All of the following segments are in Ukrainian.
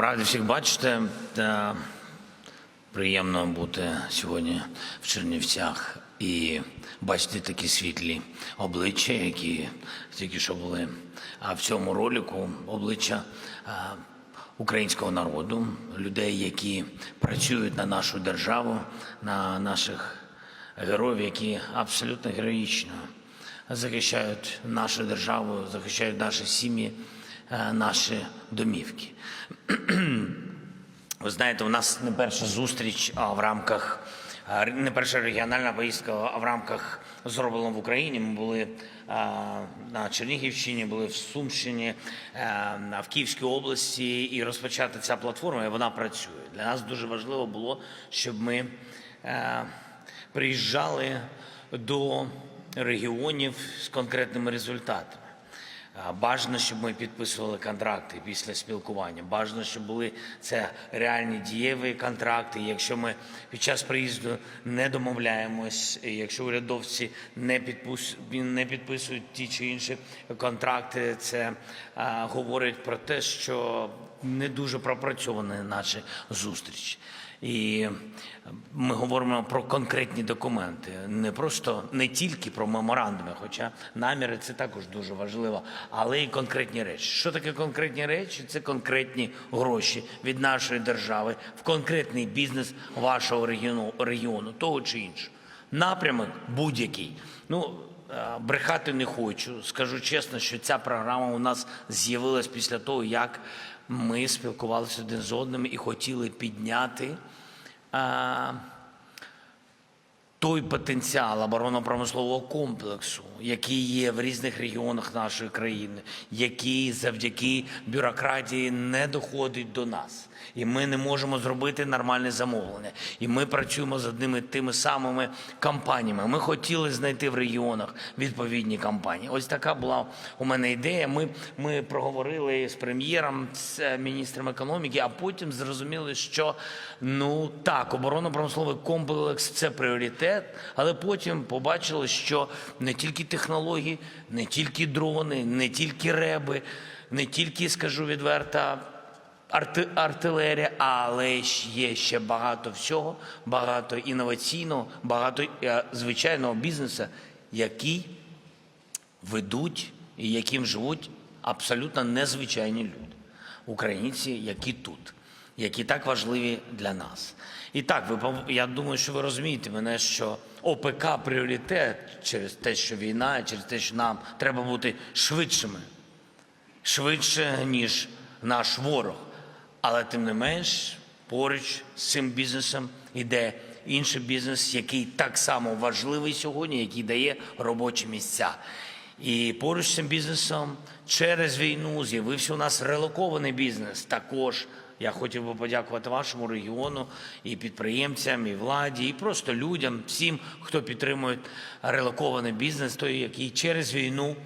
Радий всіх бачити. Приємно бути сьогодні в Чернівцях і бачити такі світлі обличчя, які тільки що були. А в цьому ролику обличчя українського народу, людей, які працюють на нашу державу, на наших героїв, які абсолютно героїчно захищають нашу державу, захищають наші сім'ї, наші домівки. Ви знаєте, у нас не перша зустріч в рамках а, не перша регіональна поїздка, а в рамках зроблено в Україні. Ми були на Чернігівщині, були в Сумщині, в Київській області, і розпочати ця платформа, і вона працює. Для нас дуже важливо було, щоб ми е, приїжджали до регіонів з конкретними результатами. Бажано, щоб ми підписували контракти після спілкування. Бажано, щоб були це реальні дієві контракти. Якщо ми під час приїзду не домовляємось, якщо урядовці не не підписують ті чи інші контракти, це говорить про те, що не дуже пропрацьовані наші зустрічі. І ми говоримо про конкретні документи, не просто не тільки про меморандуми, хоча наміри це також дуже важливо, але і конкретні речі. Що таке конкретні речі? Це конкретні гроші від нашої держави в конкретний бізнес вашого регіону, регіону того чи іншого. Напрямок будь-який. Ну е, брехати не хочу. Скажу чесно, що ця програма у нас з'явилась після того, як ми спілкувалися один з одним і хотіли підняти а, той потенціал оборонно-промислового комплексу, який є в різних регіонах нашої країни, який завдяки бюрократії не доходить до нас. І ми не можемо зробити нормальне замовлення. І ми працюємо з одними тими самими компаніями. Ми хотіли знайти в регіонах відповідні компанії. Ось така була у мене ідея. Ми, ми проговорили з прем'єром, з е, міністром економіки, а потім зрозуміли, що ну так, оборонно-промисловий комплекс це пріоритет, але потім побачили, що не тільки технології, не тільки дрони, не тільки реби, не тільки, скажу відверто, арти- артилерія, але ж є ще багато всього, багато інноваційного, багато е, звичайного бізнесу, який ведуть і яким живуть абсолютно незвичайні люди, українці, які тут, які так важливі для нас. І так, ви я думаю, що ви розумієте мене, що ОПК пріоритет через те, що війна, через те, що нам треба бути швидшими швидше, ніж наш ворог. Але тим не менш, поруч з цим бізнесом іде інший бізнес, який так само важливий сьогодні, який дає робочі місця. І поруч з цим бізнесом через війну з'явився у нас релокований бізнес. Також я хотів би подякувати вашому регіону і підприємцям, і владі, і просто людям, всім, хто підтримує релокований бізнес, той, який через війну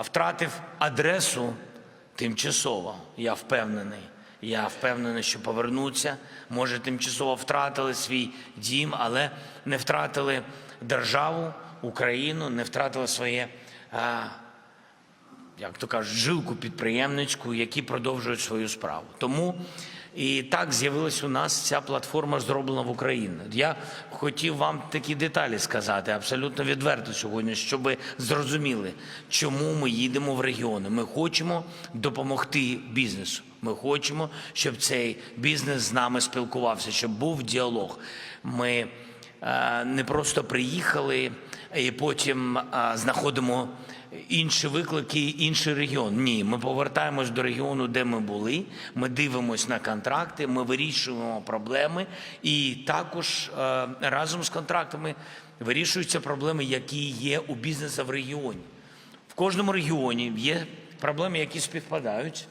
втратив адресу тимчасово. Я впевнений. Я впевнений, що повернуться. Може, тимчасово втратили свій дім, але не втратили державу, Україну, не втратили своє, а, як то кажуть, жилку підприємницьку, які продовжують свою справу. Тому і так з'явилась у нас ця платформа зроблена в Україні. Я хотів вам такі деталі сказати абсолютно відверто сьогодні, щоб зрозуміли, чому ми їдемо в регіони. Ми хочемо допомогти бізнесу. Ми хочемо, щоб цей бізнес з нами спілкувався, щоб був діалог. Ми е, не просто приїхали і потім знаходимо інші виклики, інший регіон. Ні, ми повертаємось до регіону, де ми були. Ми дивимося на контракти, ми вирішуємо проблеми, і також разом з контрактами вирішуються проблеми, які є у бізнесу в регіоні. В кожному регіоні є проблеми, які співпадають,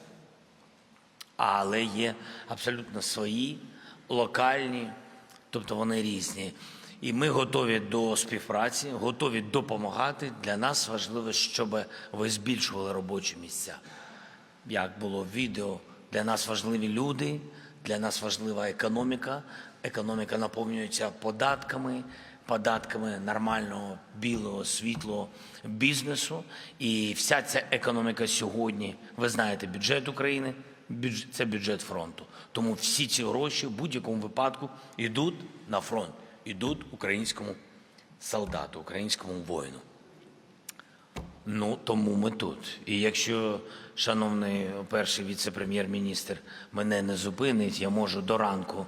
але є абсолютно свої, локальні, тобто вони різні. І ми готові до співпраці, готові допомагати. Для нас важливо, щоб ви збільшували робочі місця. Як було в відео, для нас важливі люди, для нас важлива економіка. Економіка наповнюється податками, податками нормального білого світлого бізнесу. І вся ця економіка сьогодні, ви знаєте, бюджет України це бюджет фронту. Тому всі ці гроші в будь-якому випадку йдуть на фронт, йдуть українському солдату, українському воїну. Ну, тому ми тут. І якщо, шановний перший віце-прем'єр-міністр, мене не зупинить, я можу до ранку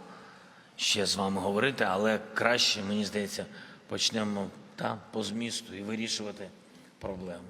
ще з вами говорити, але краще, мені здається, почнемо та, по змісту і вирішувати проблеми.